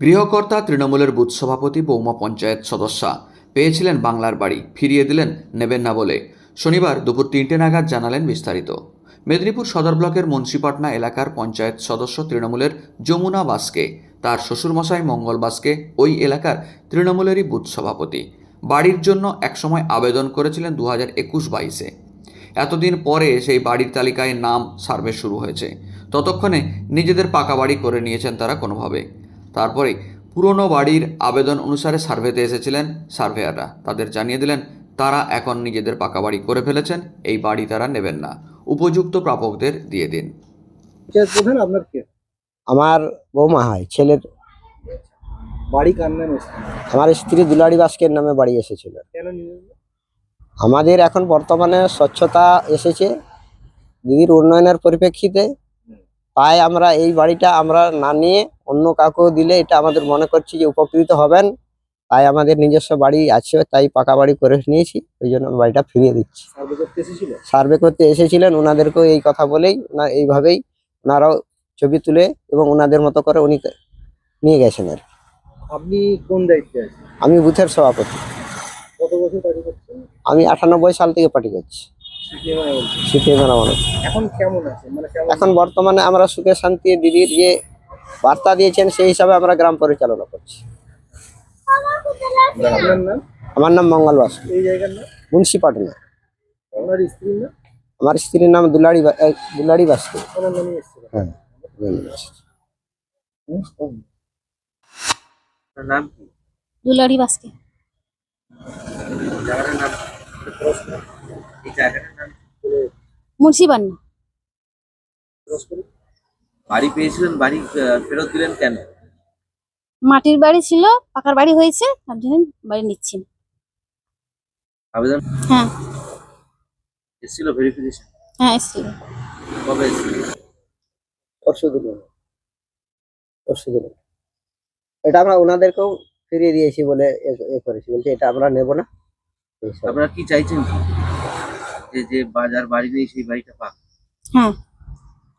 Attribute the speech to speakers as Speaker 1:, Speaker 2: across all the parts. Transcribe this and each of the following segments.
Speaker 1: গৃহকর্তা তৃণমূলের বুথ সভাপতি বৌমা পঞ্চায়েত সদস্যা। পেয়েছিলেন বাংলার বাড়ি, ফিরিয়ে দিলেন নেবেন না বলে। শনিবার দুপুর তিনটে নাগাদ জানালেন বিস্তারিত। মেদিনীপুর সদর ব্লকের মুন্সিপাটনা এলাকার পঞ্চায়েত সদস্য তৃণমূলের যমুনা বাসকে, তার শ্বশুরমশাই মঙ্গল বাসকে ওই এলাকার তৃণমূলেরই বুথ সভাপতি। বাড়ির জন্য একসময় আবেদন করেছিলেন দু হাজার একুশ বাইশে। এতদিন পরে সেই বাড়ির তালিকায় নাম সার্ভে শুরু হয়েছে। ততক্ষণে নিজেদের পাকা বাড়ি করে নিয়েছেন তারা কোনোভাবে। তারপরে পুরনো বাড়ির আবেদন অনুসারে সার্ভেতে এসেছিলেন সার্ভেয়াররা। তাদের জানিয়ে দিলেন তারা এখন নিজেদের পাকা বাড়ি করে ফেলেছেন এই বাড়ি তারা নেবেন না। উপযুক্ত প্রাপকদের দিয়ে দিন।
Speaker 2: পঞ্চায়েত আপনার কে?
Speaker 3: আমার বৌমা হয় ছেলের।
Speaker 2: বাড়ি কার নামে
Speaker 3: আমার স্ত্রী দুলাড়ি বাস্কের নামে বাড়ি এসেছিল? আমাদের এখন বর্তমানে স্বচ্ছতা এসেছে দিদির উন্নয়নের পরিপ্রেক্ষিতে। তাই আমরা এই বাড়িটা আমরা না নিয়ে অন্য কাউকে দিলে এটা আমাদের মনে করছি যে উপকৃত হবেন। তাই আমাদের নিজস্ব বাড়ি আছে তাই পাকা বাড়ি করে নিয়েছি ওই জন্য বাড়িটা ফিরিয়ে দিচ্ছি।
Speaker 2: সার্ভে করতে
Speaker 3: এসেছিলেন? ওনাদেরকেও এই কথা বলেই ওনার এইভাবেই ওনারাও ছবি তুলে এবং ওনাদের মতো করে উনি নিয়ে গেছেন আর
Speaker 2: আপনি কোন দায়িত্বে আছেন?
Speaker 3: আমি বুথের সভাপতি।
Speaker 2: কত বছর কাজ করছেন?
Speaker 3: আমি আটানব্বই সাল থেকে পার্টি করছি।
Speaker 2: সিপিএম এখন কেমন আছে মানে
Speaker 3: এখন বর্তমানে আমরা সুখে শান্তি দিদির যে বার্তা দিয়েছেন সেই হিসাবে আমরা গ্রাম পরিচালনা করছি। আমার নাম মঙ্গল বাস
Speaker 2: স্ত্রীর নাম?
Speaker 3: আমার স্ত্রীর নাম দুলাড়ি দুলাড়ি বাস্কে।
Speaker 2: ওনার নামই এসেছিল
Speaker 3: হ্যাঁ
Speaker 2: নাম কি?
Speaker 4: বাসকে।
Speaker 2: জায়গাটার নাম এই জায়গাটার নাম
Speaker 4: মুন্সিবান্না
Speaker 5: বাড়ি পেয়েছিলেন বাড়ি ফেরত দিলেন কেন?
Speaker 4: মাটির বাড়ি ছিল পাকার বাড়ি হয়েছে তার জন্য বাড়ি নিচ্ছি।
Speaker 5: আবেদন?
Speaker 4: হ্যাঁ।
Speaker 5: এসেছিল ভেরিফিকেশন
Speaker 4: হ্যাঁ এসেছিল।
Speaker 5: কবে এসেছিল?
Speaker 3: পরশু দিন পরশু দিন এটা আমরা ওনাদেরকেও ফিরিয়ে দিয়েছি বলে এ- করেছি। বলছি এটা আমরা নেব না।
Speaker 5: আপনারা কি চাইছেন কি? যে যে বাজার বাড়ি নেই সেই বাড়িটা পাক।
Speaker 4: হ্যাঁ।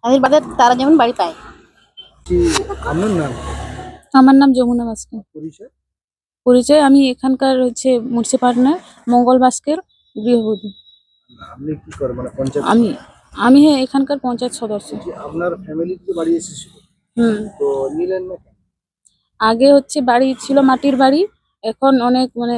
Speaker 4: তাদের বাদে তারা যেমন বাড়ি পায়।
Speaker 2: আপনার নাম?
Speaker 6: আমার নাম যমুনা বাস্কে
Speaker 2: পরিচয়?
Speaker 6: পরিচয় আমি এখানকার হচ্ছে মুন্সিপাটনার মঙ্গল বাস্কের গৃহবধূ।
Speaker 2: আপনি কি করেন? মানে পঞ্চায়েত
Speaker 6: আমি আমি হ্যাঁ এখানকার পঞ্চায়েত সদস্য।
Speaker 2: আপনার ফ্যামিলিতে বাড়ি এসেছিল।
Speaker 6: হুম।
Speaker 2: তো নিলেন না
Speaker 6: আগে হচ্ছে বাড়ি ছিল মাটির বাড়ি এখন অনেক মানে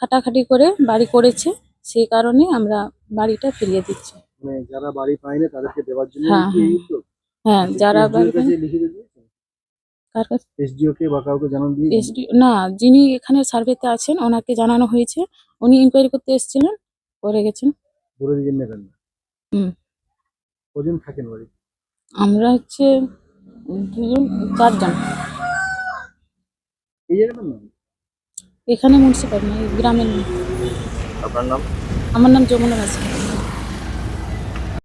Speaker 6: খাটাখাটি করে বাড়ি করেছে সেই কারণে আমরা বাড়িটা ফিরিয়ে দিচ্ছি।
Speaker 2: মানে যারা বাড়ি পায়নি তাদেরকে দেওয়ার জন্য
Speaker 6: হ্যাঁ,
Speaker 2: কি এই উদ্যোগ?
Speaker 6: হ্যাঁ যারা
Speaker 2: SDO
Speaker 6: বাড়ি
Speaker 2: কাছে লিখে দিয়েছেন
Speaker 6: কার কাছে?
Speaker 2: এসডিও কে বা কাউকে জানান দিয়ে
Speaker 6: এসডি না যিনি এখানে সার্ভেতে আছেন ওনাকে জানানো হয়েছে। উনি ইনকোয়ারি করতে এসেছিলেন করে গেছেন।
Speaker 2: বলে দিয়ে নেবেন না
Speaker 6: হুম।
Speaker 2: কজন থাকেন বাড়ি
Speaker 6: আমরা হচ্ছে দুজন চারজন।
Speaker 2: এই জায়গাটার নাম?
Speaker 6: এখানে মুন্সিপাটনা এই গ্রামের নাম।
Speaker 5: আপনার নাম?
Speaker 6: আমার নাম যমুনা বাস্কে